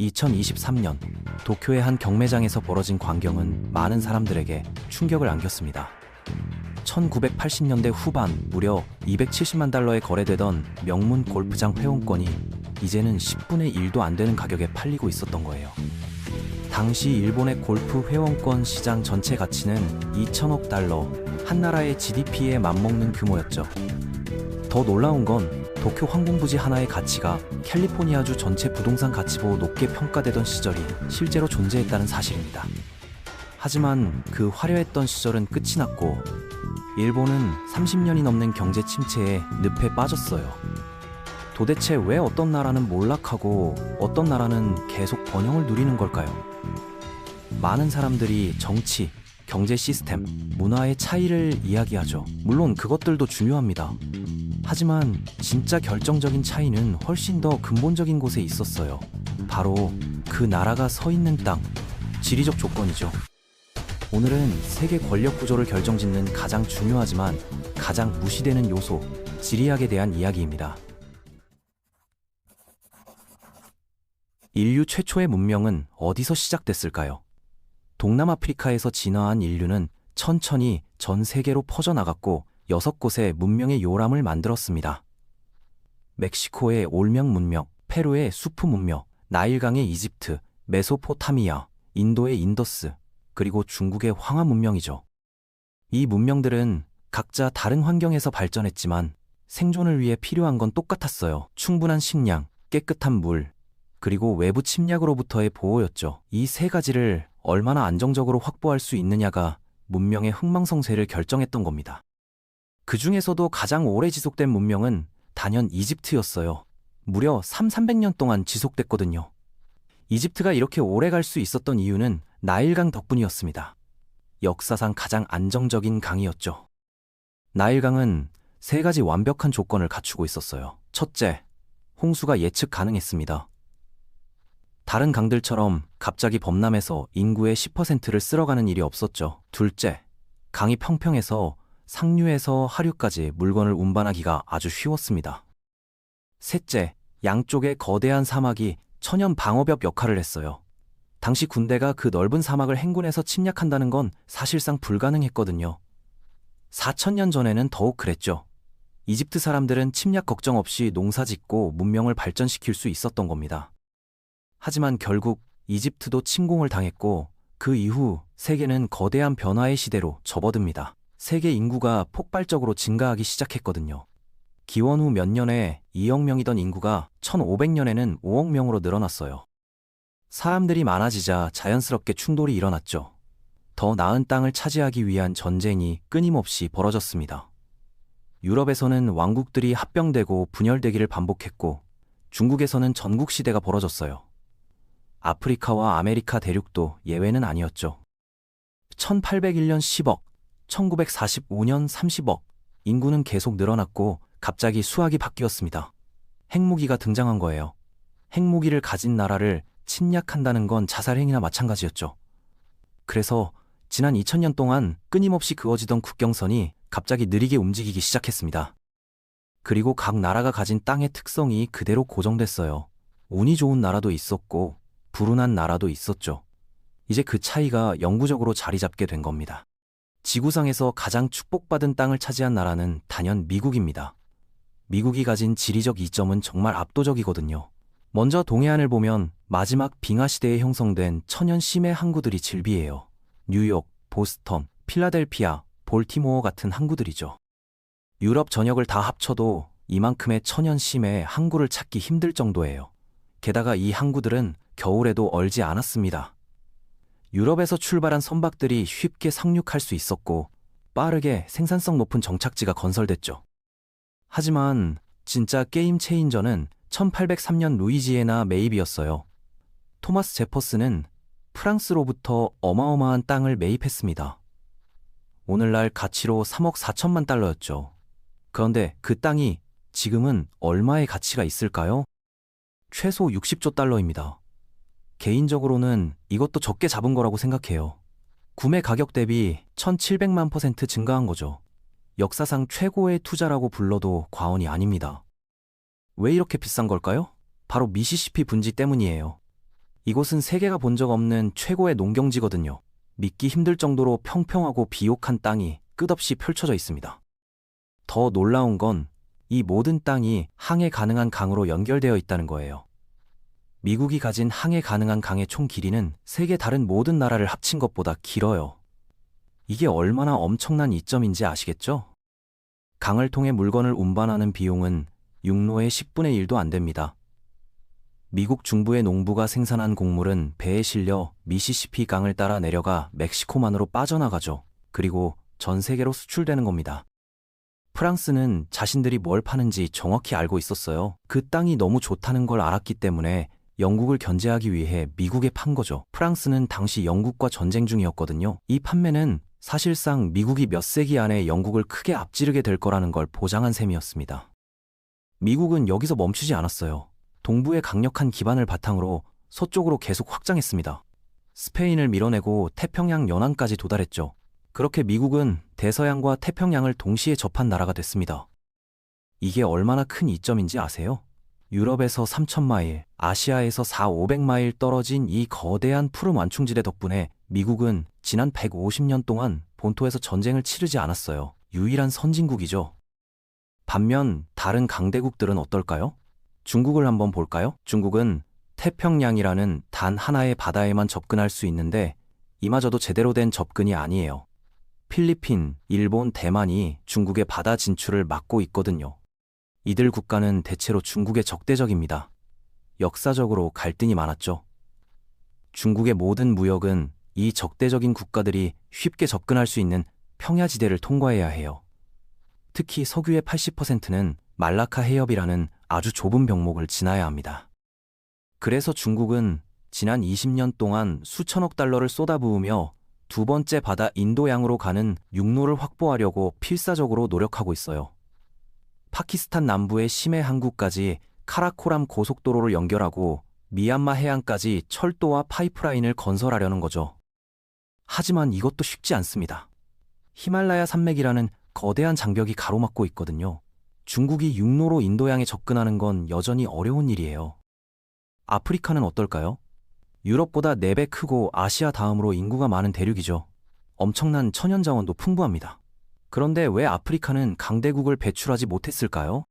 2023년 도쿄의 한 경매장에서 벌어진 광경은 많은 사람들에게 충격을 안겼습니다. 1980년대 후반 무려 270만 달러에 거래되던 명문 골프장 회원권이 이제는 10분의 1도 안 되는 가격에 팔리고 있었던 거예요. 당시 일본의 골프 회원권 시장 전체 가치는 2천억 달러, 한 나라의 GDP에 맞먹는 규모였죠. 더 놀라운 건 도쿄 항공부지 하나의 가치가 캘리포니아주 전체 부동산 가치보다 높게 평가되던 시절이 실제로 존재했다는 사실입니다. 하지만 그 화려했던 시절은 끝이 났고 일본은 30년이 넘는 경제 침체에 늪에 빠졌어요. 도대체 왜 어떤 나라는 몰락하고 어떤 나라는 계속 번영을 누리는 걸까요? 많은 사람들이 정치, 경제 시스템, 문화의 차이를 이야기하죠. 물론 그것들도 중요합니다. 하지만 진짜 결정적인 차이는 훨씬 더 근본적인 곳에 있었어요. 바로 그 나라가 서 있는 땅, 지리적 조건이죠. 오늘은 세계 권력 구조를 결정짓는 가장 중요하지만 가장 무시되는 요소, 지리학에 대한 이야기입니다. 인류 최초의 문명은 어디서 시작됐을까요? 동남아프리카에서 진화한 인류는 천천히 전 세계로 퍼져나갔고 여섯 곳의 문명의 요람을 만들었습니다. 멕시코의 올명 문명, 페루의 수프 문명, 나일강의 이집트, 메소포타미아, 인도의 인더스, 그리고 중국의 황하 문명이죠. 이 문명들은 각자 다른 환경에서 발전했지만 생존을 위해 필요한 건 똑같았어요. 충분한 식량, 깨끗한 물, 그리고 외부 침략으로부터의 보호였죠. 이 세 가지를 얼마나 안정적으로 확보할 수 있느냐가 문명의 흥망성쇠를 결정했던 겁니다. 그 중에서도 가장 오래 지속된 문명은 단연 이집트였어요. 무려 3, 300년 동안 지속됐거든요. 이집트가 이렇게 오래 갈 수 있었던 이유는 나일강 덕분이었습니다. 역사상 가장 안정적인 강이었죠. 나일강은 세 가지 완벽한 조건을 갖추고 있었어요. 첫째, 홍수가 예측 가능했습니다. 다른 강들처럼 갑자기 범람해서 인구의 10%를 쓸어가는 일이 없었죠. 둘째, 강이 평평해서 상류에서 하류까지 물건을 운반하기가 아주 쉬웠습니다. 셋째, 양쪽의 거대한 사막이 천연 방어벽 역할을 했어요. 당시 군대가 그 넓은 사막을 행군해서 침략한다는 건 사실상 불가능했거든요. 4천년 전에는 더욱 그랬죠. 이집트 사람들은 침략 걱정 없이 농사 짓고 문명을 발전시킬 수 있었던 겁니다. 하지만 결국 이집트도 침공을 당했고 그 이후 세계는 거대한 변화의 시대로 접어듭니다. 세계 인구가 폭발적으로 증가하기 시작했거든요. 기원 후 몇 년에 2억 명이던 인구가 1500년에는 5억 명으로 늘어났어요. 사람들이 많아지자 자연스럽게 충돌이 일어났죠. 더 나은 땅을 차지하기 위한 전쟁이 끊임없이 벌어졌습니다. 유럽에서는 왕국들이 합병되고 분열되기를 반복했고 중국에서는 전국시대가 벌어졌어요. 아프리카와 아메리카 대륙도 예외는 아니었죠. 1801년 10억, 1945년 30억, 인구는 계속 늘어났고 갑자기 수학이 바뀌었습니다. 핵무기가 등장한 거예요. 핵무기를 가진 나라를 침략한다는 건 자살행위나 마찬가지였죠. 그래서 지난 2000년 동안 끊임없이 그어지던 국경선이 갑자기 느리게 움직이기 시작했습니다. 그리고 각 나라가 가진 땅의 특성이 그대로 고정됐어요. 운이 좋은 나라도 있었고 불운한 나라도 있었죠. 이제 그 차이가 영구적으로 자리 잡게 된 겁니다. 지구상에서 가장 축복받은 땅을 차지한 나라는 단연 미국입니다. 미국이 가진 지리적 이점은 정말 압도적이거든요. 먼저 동해안을 보면 마지막 빙하 시대에 형성된 천연 심해 항구들이 즐비해요. 뉴욕, 보스턴, 필라델피아, 볼티모어 같은 항구들이죠. 유럽 전역을 다 합쳐도 이만큼의 천연 심해 항구를 찾기 힘들 정도예요. 게다가 이 항구들은 겨울에도 얼지 않았습니다. 유럽에서 출발한 선박들이 쉽게 상륙할 수 있었고 빠르게 생산성 높은 정착지가 건설됐죠. 하지만 진짜 게임 체인저는 1803년 루이지애나 매입이었어요. 토마스 제퍼스는 프랑스로부터 어마어마한 땅을 매입했습니다. 오늘날 가치로 3억 4천만 달러였죠. 그런데 그 땅이 지금은 얼마의 가치가 있을까요? 최소 60조 달러입니다. 개인적으로는 이것도 적게 잡은 거라고 생각해요. 구매 가격 대비 1700만 퍼센트 증가한 거죠. 역사상 최고의 투자라고 불러도 과언이 아닙니다. 왜 이렇게 비싼 걸까요? 바로 미시시피 분지 때문이에요. 이곳은 세계가 본 적 없는 최고의 농경지거든요. 믿기 힘들 정도로 평평하고 비옥한 땅이 끝없이 펼쳐져 있습니다. 더 놀라운 건 이 모든 땅이 항해 가능한 강으로 연결되어 있다는 거예요. 미국이 가진 항해 가능한 강의 총 길이는 세계 다른 모든 나라를 합친 것보다 길어요. 이게 얼마나 엄청난 이점인지 아시겠죠? 강을 통해 물건을 운반하는 비용은 육로의 10분의 1도 안 됩니다. 미국 중부의 농부가 생산한 곡물은 배에 실려 미시시피 강을 따라 내려가 멕시코만으로 빠져나가죠. 그리고 전 세계로 수출되는 겁니다. 프랑스는 자신들이 뭘 파는지 정확히 알고 있었어요. 그 땅이 너무 좋다는 걸 알았기 때문에 영국을 견제하기 위해 미국에 판 거죠. 프랑스는 당시 영국과 전쟁 중이었거든요. 이 판매는 사실상 미국이 몇 세기 안에 영국을 크게 앞지르게 될 거라는 걸 보장한 셈이었습니다. 미국은 여기서 멈추지 않았어요. 동부의 강력한 기반을 바탕으로 서쪽으로 계속 확장했습니다. 스페인을 밀어내고 태평양 연안까지 도달했죠. 그렇게 미국은 대서양과 태평양을 동시에 접한 나라가 됐습니다. 이게 얼마나 큰 이점인지 아세요? 유럽에서 3,000마일, 아시아에서 4, 500마일 떨어진 이 거대한 푸른 완충지대 덕분에 미국은 지난 150년 동안 본토에서 전쟁을 치르지 않았어요. 유일한 선진국이죠. 반면 다른 강대국들은 어떨까요? 중국을 한번 볼까요? 중국은 태평양이라는 단 하나의 바다에만 접근할 수 있는데 이마저도 제대로 된 접근이 아니에요. 필리핀, 일본, 대만이 중국의 바다 진출을 막고 있거든요. 이들 국가는 대체로 중국의 적대적입니다. 역사적으로 갈등이 많았죠. 중국의 모든 무역은 이 적대적인 국가들이 쉽게 접근할 수 있는 평야지대를 통과해야 해요. 특히 석유의 80%는 말라카 해협이라는 아주 좁은 병목을 지나야 합니다. 그래서 중국은 지난 20년 동안 수천억 달러를 쏟아부으며 두 번째 바다 인도양으로 가는 육로를 확보하려고 필사적으로 노력하고 있어요. 파키스탄 남부의 심해 항구까지 카라코람 고속도로를 연결하고 미얀마 해안까지 철도와 파이프라인을 건설하려는 거죠. 하지만 이것도 쉽지 않습니다. 히말라야 산맥이라는 거대한 장벽이 가로막고 있거든요. 중국이 육로로 인도양에 접근하는 건 여전히 어려운 일이에요. 아프리카는 어떨까요? 유럽보다 4배 크고 아시아 다음으로 인구가 많은 대륙이죠. 엄청난 천연 자원도 풍부합니다. 그런데 왜 아프리카는 강대국을 배출하지 못했을까요?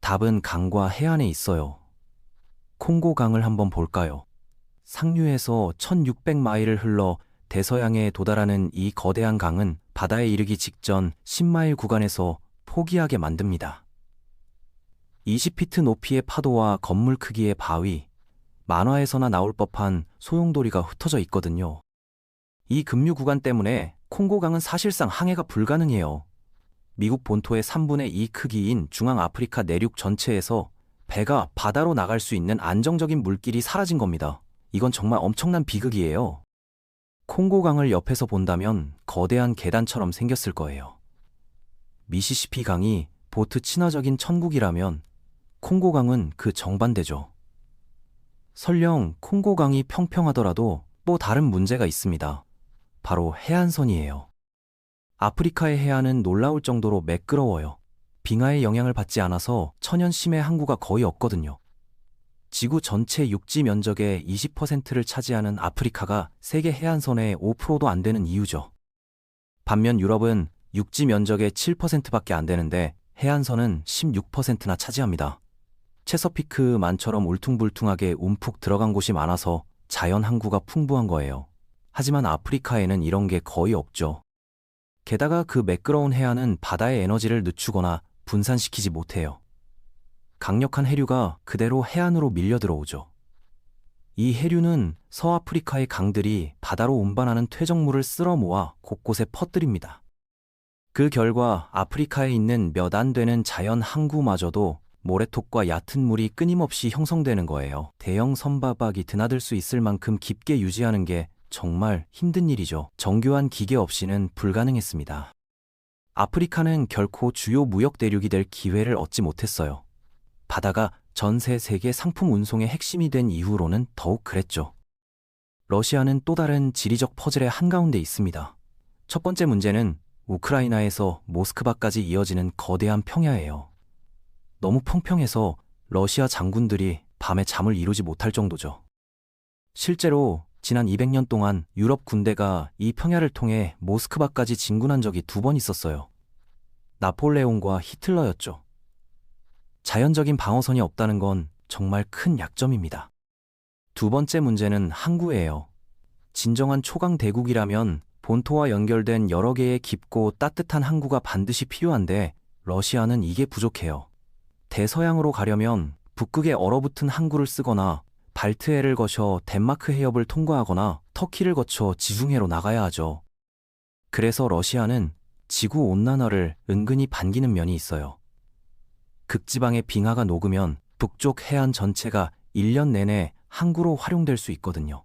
답은 강과 해안에 있어요. 콩고 강을 한번 볼까요? 상류에서 1600마일을 흘러 대서양에 도달하는 이 거대한 강은 바다에 이르기 직전 10마일 구간에서 포기하게 만듭니다. 20피트 높이의 파도와 건물 크기의 바위, 만화에서나 나올 법한 소용돌이가 흩어져 있거든요. 이 급류 구간 때문에 콩고강은 사실상 항해가 불가능해요. 미국 본토의 3분의 2 크기인 중앙 아프리카 내륙 전체에서 배가 바다로 나갈 수 있는 안정적인 물길이 사라진 겁니다. 이건 정말 엄청난 비극이에요. 콩고강을 옆에서 본다면 거대한 계단처럼 생겼을 거예요. 미시시피 강이 보트 친화적인 천국이라면 콩고강은 그 정반대죠. 설령 콩고강이 평평하더라도 또 다른 문제가 있습니다. 바로 해안선이에요. 아프리카의 해안은 놀라울 정도로 매끄러워요. 빙하의 영향을 받지 않아서 천연 심해 항구가 거의 없거든요. 지구 전체 육지 면적의 20%를 차지하는 아프리카가 세계 해안선의 5%도 안 되는 이유죠. 반면 유럽은 육지 면적의 7%밖에 안 되는데 해안선은 16%나 차지합니다. 체서피크 만처럼 울퉁불퉁하게 움푹 들어간 곳이 많아서 자연 항구가 풍부한 거예요. 하지만 아프리카에는 이런 게 거의 없죠. 게다가 그 매끄러운 해안은 바다의 에너지를 늦추거나 분산시키지 못해요. 강력한 해류가 그대로 해안으로 밀려 들어오죠. 이 해류는 서아프리카의 강들이 바다로 운반하는 퇴적물을 쓸어 모아 곳곳에 퍼뜨립니다. 그 결과 아프리카에 있는 몇 안 되는 자연 항구마저도 모래톱과 얕은 물이 끊임없이 형성되는 거예요. 대형 선바박이 드나들 수 있을 만큼 깊게 유지하는 게 정말 힘든 일이죠. 정교한 기계 없이는 불가능했습니다. 아프리카는 결코 주요 무역 대륙이 될 기회를 얻지 못했어요. 바다가 전세 세계 상품 운송의 핵심이 된 이후로는 더욱 그랬죠. 러시아는 또 다른 지리적 퍼즐의 한가운데 있습니다. 첫 번째 문제는 우크라이나에서 모스크바까지 이어지는 거대한 평야예요. 너무 평평해서 러시아 장군들이 밤에 잠을 이루지 못할 정도죠. 실제로 지난 200년 동안 유럽 군대가 이 평야를 통해 모스크바까지 진군한 적이 두 번 있었어요. 나폴레옹과 히틀러였죠. 자연적인 방어선이 없다는 건 정말 큰 약점입니다. 두 번째 문제는 항구예요. 진정한 초강 대국이라면 본토와 연결된 여러 개의 깊고 따뜻한 항구가 반드시 필요한데 러시아는 이게 부족해요. 대서양으로 가려면 북극에 얼어붙은 항구를 쓰거나 발트해를 거쳐 덴마크 해협을 통과하거나 터키를 거쳐 지중해로 나가야 하죠. 그래서 러시아는 지구 온난화를 은근히 반기는 면이 있어요. 극지방의 빙하가 녹으면 북쪽 해안 전체가 1년 내내 항구로 활용될 수 있거든요.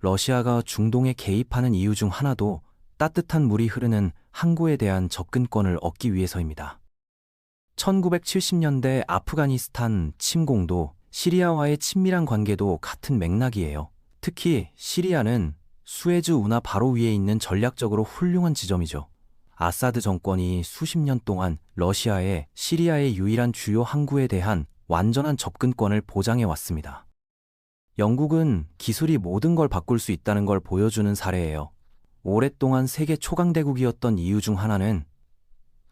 러시아가 중동에 개입하는 이유 중 하나도 따뜻한 물이 흐르는 항구에 대한 접근권을 얻기 위해서입니다. 1970년대 아프가니스탄 침공도 시리아와의 친밀한 관계도 같은 맥락이에요. 특히 시리아는 수에즈 운하 바로 위에 있는 전략적으로 훌륭한 지점이죠. 아사드 정권이 수십 년 동안 러시아의 시리아의 유일한 주요 항구에 대한 완전한 접근권을 보장해 왔습니다. 영국은 기술이 모든 걸 바꿀 수 있다는 걸 보여주는 사례예요. 오랫동안 세계 초강대국이었던 이유 중 하나는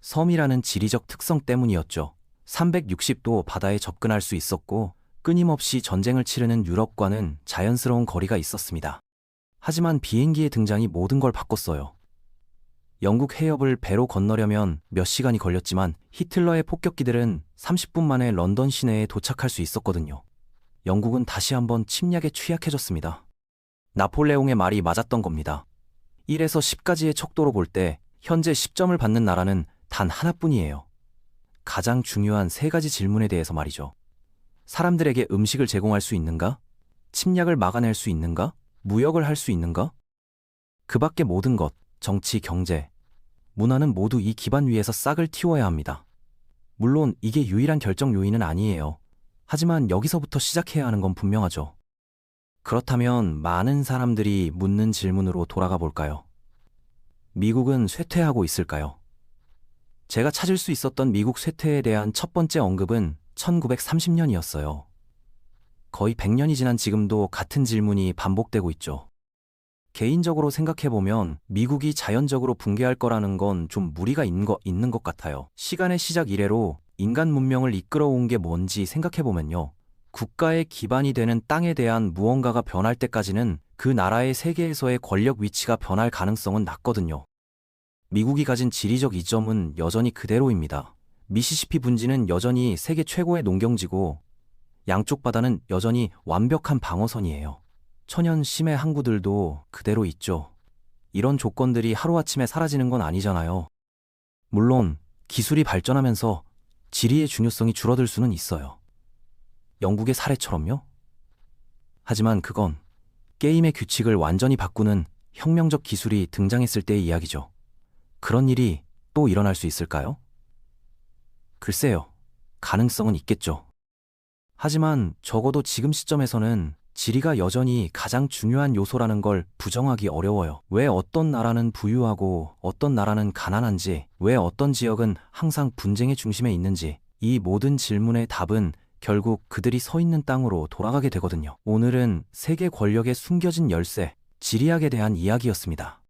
섬이라는 지리적 특성 때문이었죠. 360도 바다에 접근할 수 있었고 끊임없이 전쟁을 치르는 유럽과는 자연스러운 거리가 있었습니다. 하지만 비행기의 등장이 모든 걸 바꿨어요. 영국 해협을 배로 건너려면 몇 시간이 걸렸지만 히틀러의 폭격기들은 30분 만에 런던 시내에 도착할 수 있었거든요. 영국은 다시 한번 침략에 취약해졌습니다. 나폴레옹의 말이 맞았던 겁니다. 1에서 10까지의 척도로 볼 때 현재 10점을 받는 나라는 단 하나뿐이에요. 가장 중요한 세 가지 질문에 대해서 말이죠. 사람들에게 음식을 제공할 수 있는가? 침략을 막아낼 수 있는가? 무역을 할 수 있는가? 그 밖의 모든 것, 정치, 경제, 문화는 모두 이 기반 위에서 싹을 틔워야 합니다. 물론 이게 유일한 결정 요인은 아니에요. 하지만 여기서부터 시작해야 하는 건 분명하죠. 그렇다면 많은 사람들이 묻는 질문으로 돌아가 볼까요? 미국은 쇠퇴하고 있을까요? 제가 찾을 수 있었던 미국 쇠퇴에 대한 첫 번째 언급은 1930년이었어요. 거의 100년이 지난 지금도 같은 질문이 반복되고 있죠. 개인적으로 생각해보면 미국이 자연적으로 붕괴할 거라는 건 좀 무리가 있는 것, 있는 것 같아요. 시간의 시작 이래로 인간 문명을 이끌어온 게 뭔지 생각해보면요. 국가의 기반이 되는 땅에 대한 무언가가 변할 때까지는 그 나라의 세계에서의 권력 위치가 변할 가능성은 낮거든요. 미국이 가진 지리적 이점은 여전히 그대로입니다. 미시시피 분지는 여전히 세계 최고의 농경지고 양쪽 바다는 여전히 완벽한 방어선이에요. 천연 심해 항구들도 그대로 있죠. 이런 조건들이 하루아침에 사라지는 건 아니잖아요. 물론 기술이 발전하면서 지리의 중요성이 줄어들 수는 있어요. 영국의 사례처럼요? 하지만 그건 게임의 규칙을 완전히 바꾸는 혁명적 기술이 등장했을 때의 이야기죠. 그런 일이 또 일어날 수 있을까요? 글쎄요. 가능성은 있겠죠. 하지만 적어도 지금 시점에서는 지리가 여전히 가장 중요한 요소라는 걸 부정하기 어려워요. 왜 어떤 나라는 부유하고 어떤 나라는 가난한지, 왜 어떤 지역은 항상 분쟁의 중심에 있는지, 이 모든 질문의 답은 결국 그들이 서 있는 땅으로 돌아가게 되거든요. 오늘은 세계 권력의 숨겨진 열쇠, 지리학에 대한 이야기였습니다.